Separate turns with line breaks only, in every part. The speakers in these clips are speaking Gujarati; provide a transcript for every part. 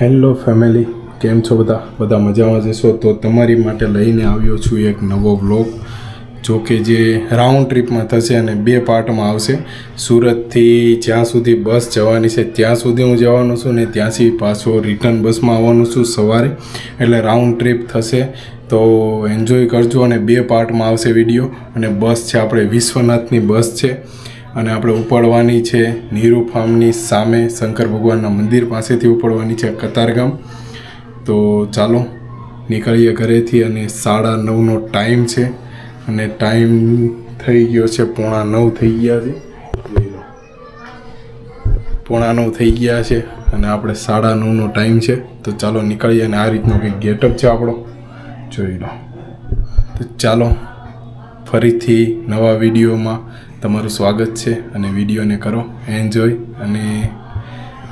હેલો ફેમિલી, કેમ છો બધા? બધા મજામાં જશો તો તમારી માટે લઈને આવ્યો છું એક નવો વ્લોગ. જો કે જે રાઉન્ડ ટ્રીપમાં થશે અને બે પાર્ટમાં આવશે. સુરતથી જ્યાં સુધી બસ જવાની છે, ત્યાં સુધી હું જવાનો છું ને ત્યાંથી પાછો રિટર્ન બસમાં આવવાનું છું સવારે. એટલે રાઉન્ડ ટ્રીપ થશે. તો એન્જોય કરજો અને બે પાર્ટમાં આવશે વીડિયો અને બસ છે, આપણે વિશ્વનાથની બસ છે. અને આપણે ઉપાડવાની છે નીરુ ફાર્મની સામે શંકર ભગવાનના મંદિર પાસેથી ઉપાડવાની છે કતારગામ. તો ચાલો નીકળીએ ઘરેથી અને સાડા નવનો ટાઈમ છે અને ટાઈમ થઈ ગયો છે પોણા નવ થઈ ગયા છે. પોણા નવ થઈ ગયા છે અને આપણે સાડા નવનો ટાઈમ છે. તો ચાલો નીકળીએ અને આ રીતનો કંઈક ગેટઅપ છે આપણો. જોઈ લો. તો ચાલો ફરીથી નવા વિડીયોમાં તમારું સ્વાગત છે અને વિડીયોને કરો એન્જોય અને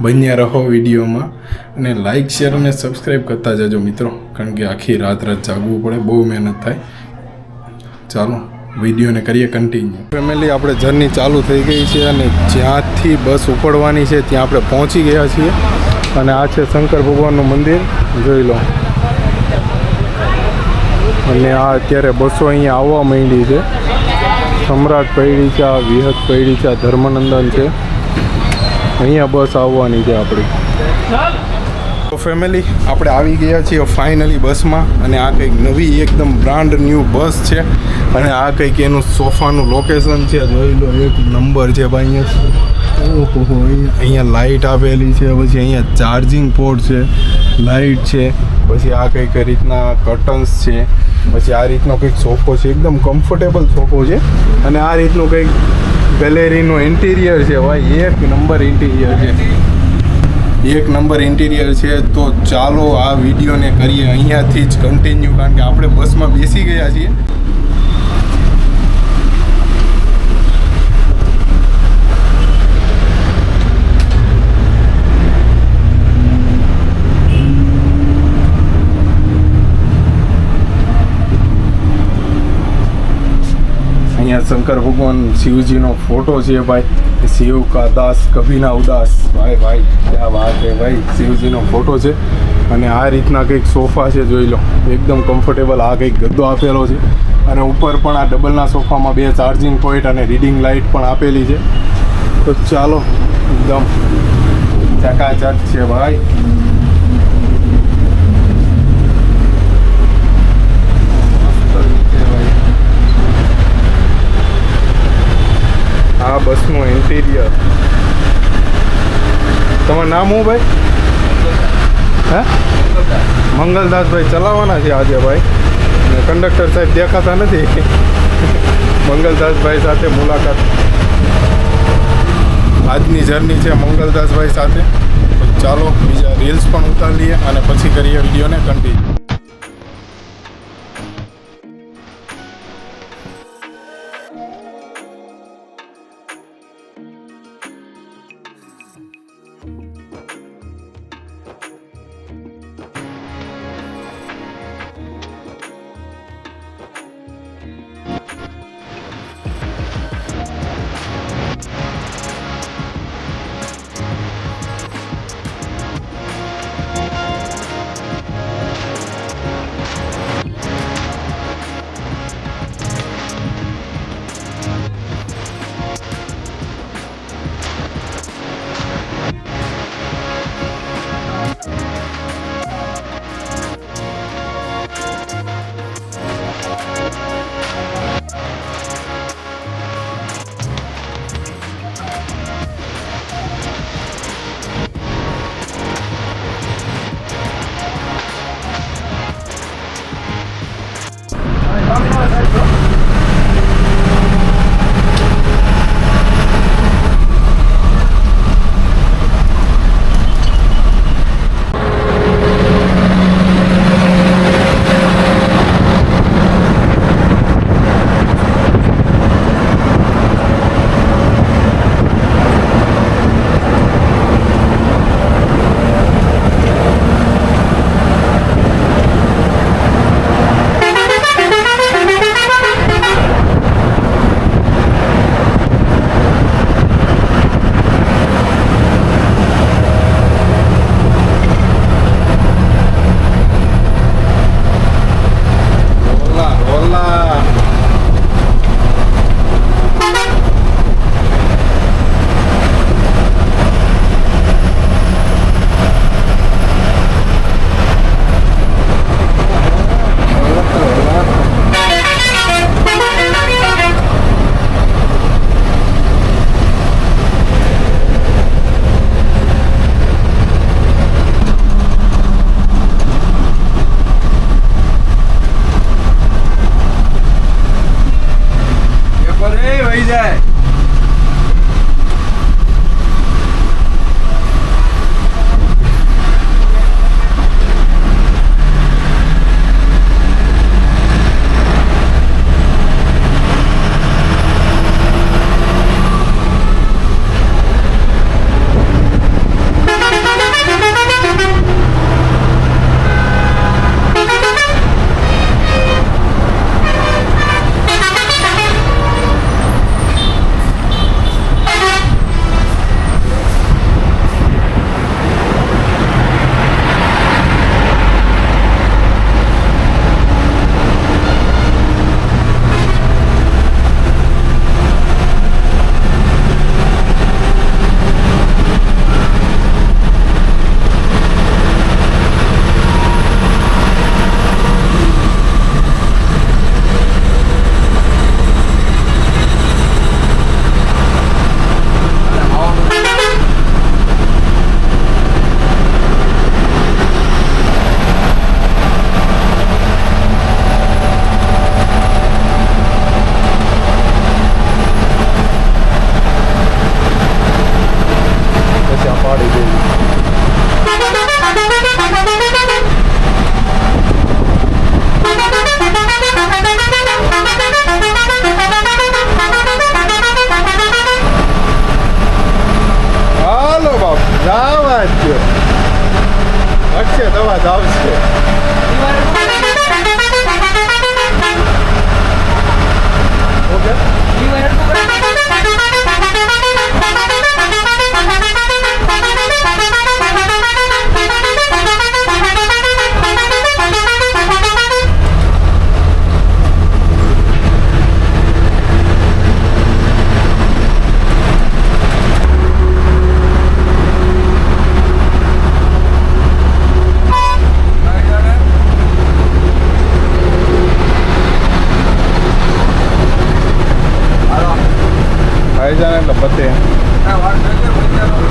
બન્યા રહો વિડીયોમાં. અને લાઇક શેર અને સબસ્ક્રાઈબ કરતા જજો મિત્રો, કારણ કે આખી રાત રાત જાગવું પડે, બહુ મહેનત થાય. ચાલો, વિડીયોને કરીએ કન્ટિન્યુ ફેમિલી આપણે જર્ની ચાલુ થઈ ગઈ છે અને જ્યાંથી બસ ઉપડવાની છે, ત્યાં આપણે પહોંચી ગયા છીએ. અને આ છે શંકર ભગવાનનું મંદિર, જોઈ લો. અને આ અત્યારે બસો અહીંયા આવવા માંડી છે. સમ્રાટ પૈડી છે, આ વિહત પૈડી છે ધર્મનંદન છે. અહીંયા બસ આવવાની છે આપણી. તો ફેમિલી આપણે આવી ગયા છીએ ફાઇનલી બસમાં અને આ કંઈક નવી, એકદમ બ્રાન્ડ ન્યૂ બસ છે. અને આ કંઈક એનું સોફાનું લોકેશન છે. જોઈ લો, એક નંબર છે ભાઈ અહીંયા. અહીંયા લાઇટ આપેલી છે, પછી અહીંયા ચાર્જિંગ પોર્ટ છે લાઇટ છે, પછી આ કંઈક રીતના કર્ટન્સ છે. પછી આ રીતનો કંઈક સોફો છે, એકદમ કમ્ફર્ટેબલ સોફો છે. અને આ રીતનું કંઈક ગેલેરીનું ઇન્ટિરિયર છે ભાઈ, એક નંબર ઇન્ટિરિયર છે. એક નંબર ઇન્ટિરિયર છે, તો ચાલો આ વિડીયોને કરીએ અહીંયાથી જ કન્ટિન્યુ કારણ કે આપણે બસમાં બેસી ગયા છીએ. અહીંયા શંકર ભગવાન શિવજીનો ફોટો છે ભાઈ. શિવ કા દાસ, કભીના ઉદાસ. ભાઈ ભાઈ, ક્યાં વાત છે ભાઈ. શિવજીનો ફોટો છે. અને આ રીતના કંઈક સોફા છે, જોઈ લો. એકદમ કમ્ફર્ટેબલ આ કંઈક ગદ્દો આપેલો છે. અને ઉપર પણ આ ડબલના સોફામાં બે ચાર્જિંગ પોઈન્ટ અને રીડિંગ લાઇટ પણ આપેલી છે. તો ચાલો, એકદમ ચકાચક છે ભાઈ મસ્ત છે ભાઈ આ બસનું ઇન્ટિરિયર તમારું નામ હું ભાઈ? હે? મંગલદાસભાઈ ચલાવવાના છે આજે ભાઈ. અને કંડક્ટર સાહેબ દેખાતા નથી. મંગલદાસભાઈ સાથે મુલાકાત. આજની જર્ની છે મંગલદાસભાઈ સાથે. ચાલો, બીજા રીલ્સ પણ ઉતારી લઈએ અને પછી કરીએ વિડીયોને કન્ટિન્યુ એટલે પતે ah,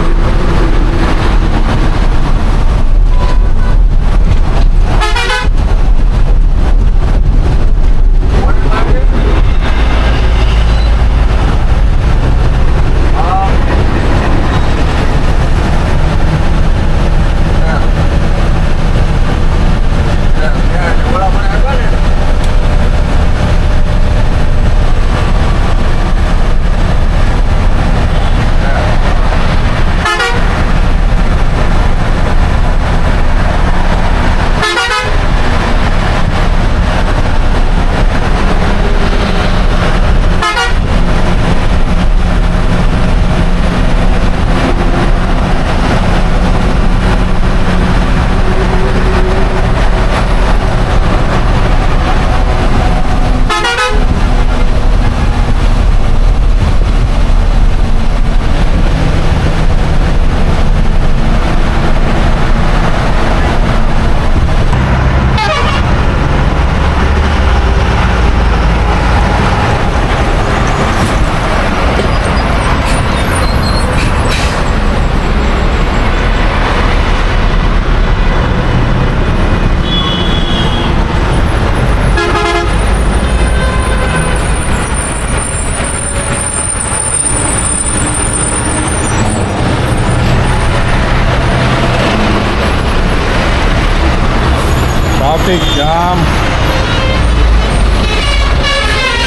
ટ્રાફિક જામ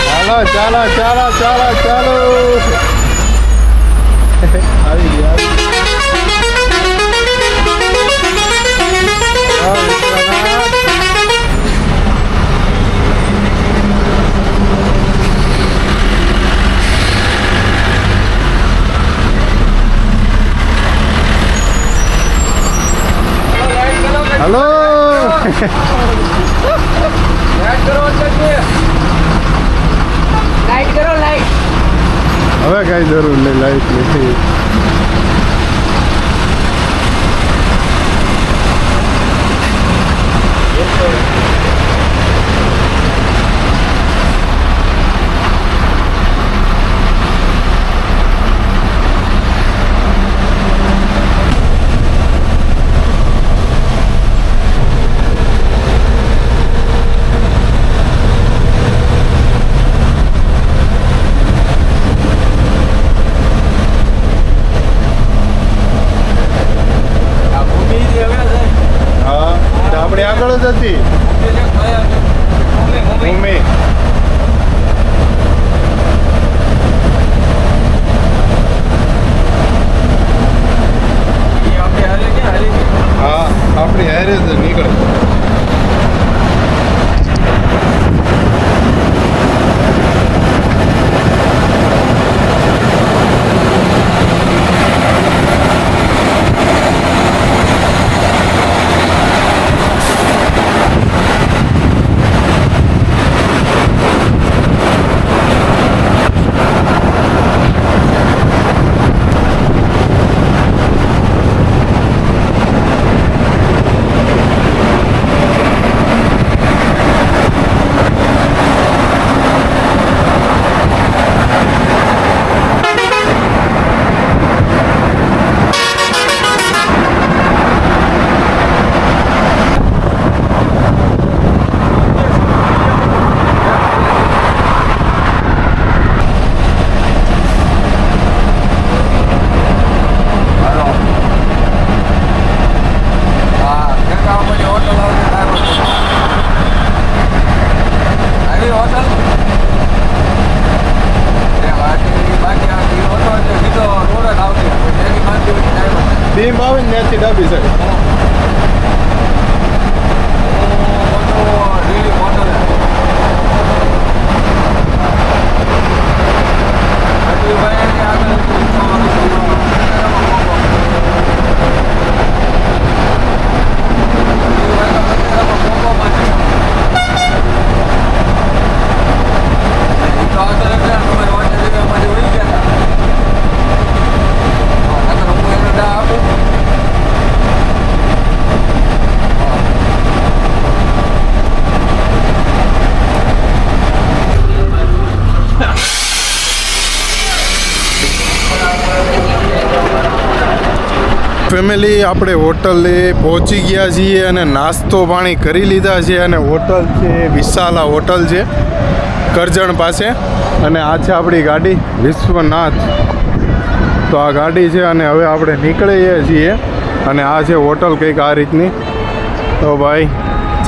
ચાલો ચાલો ચાલો ચાલો ચાલો આવી ગયા આવી હવે કઈ જરૂર નહીં લાઈટ નથી. ભીમ આવે ને ત્યાંથી ડાબી ફેમિલી આપણે હોટલે પહોંચી ગયા છીએ અને નાસ્તો પાણી કરી લીધા છે અને હોટલ છે, વિશાલા હોટલ છે, કરજણ પાસે. અને આ છે આપણી ગાડી, વિશ્વનાથ. તો આ ગાડી છે અને હવે આપણે નીકળીએ છીએ અને આ છે હોટલ કંઈક આ રીતની. તો ભાઈ,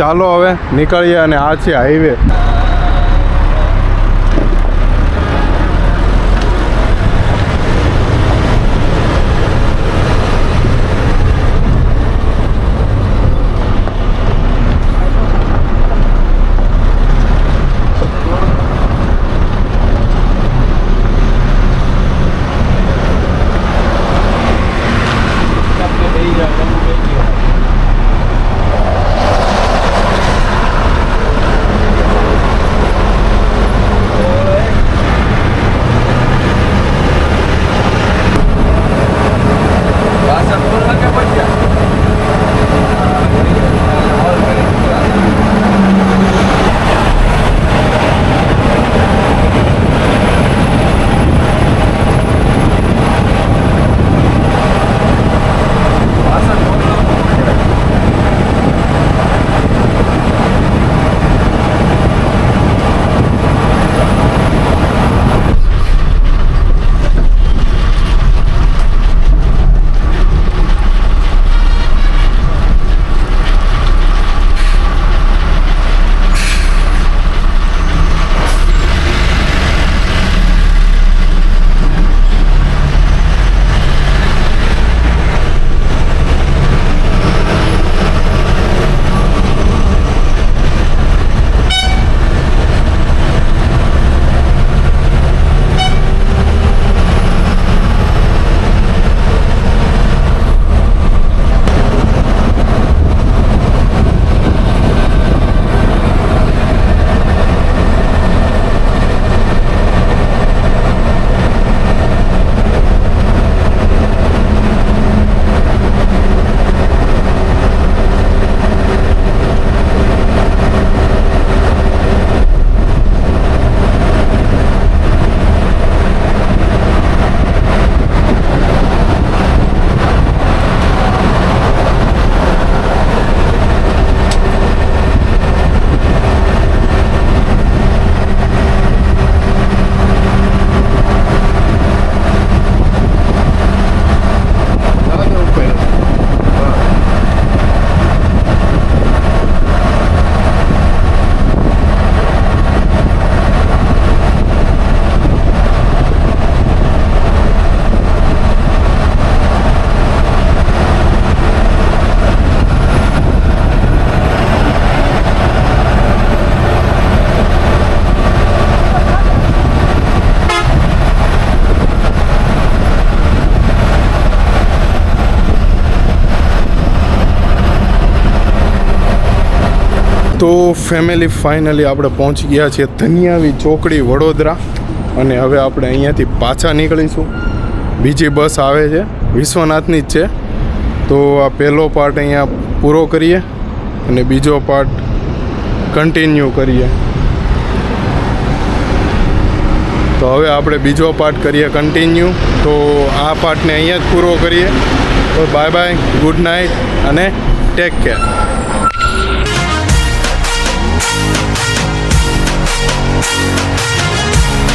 ચાલો હવે નીકળીએ અને આ છે હાઈવે તો ફેમિલી ફાઇનલી આપણે પહોંચી ગયા છીએ ધનિયાવી ચોકડી વડોદરા અને હવે આપણે અહીંયાથી પાછા નીકળીશું. બીજી બસ આવે છે, વિશ્વનાથની જ છે. તો આ પહેલો પાર્ટ અહીંયા પૂરો કરીએ અને બીજો પાર્ટ કન્ટિન્યુ કરીએ. તો હવે આપણે બીજો પાર્ટ કરીએ કન્ટિન્યુ તો આ પાર્ટને અહીંયા જ પૂરો કરીએ. તો બાય બાય ગુડ નાઇટ અને ટેક કેર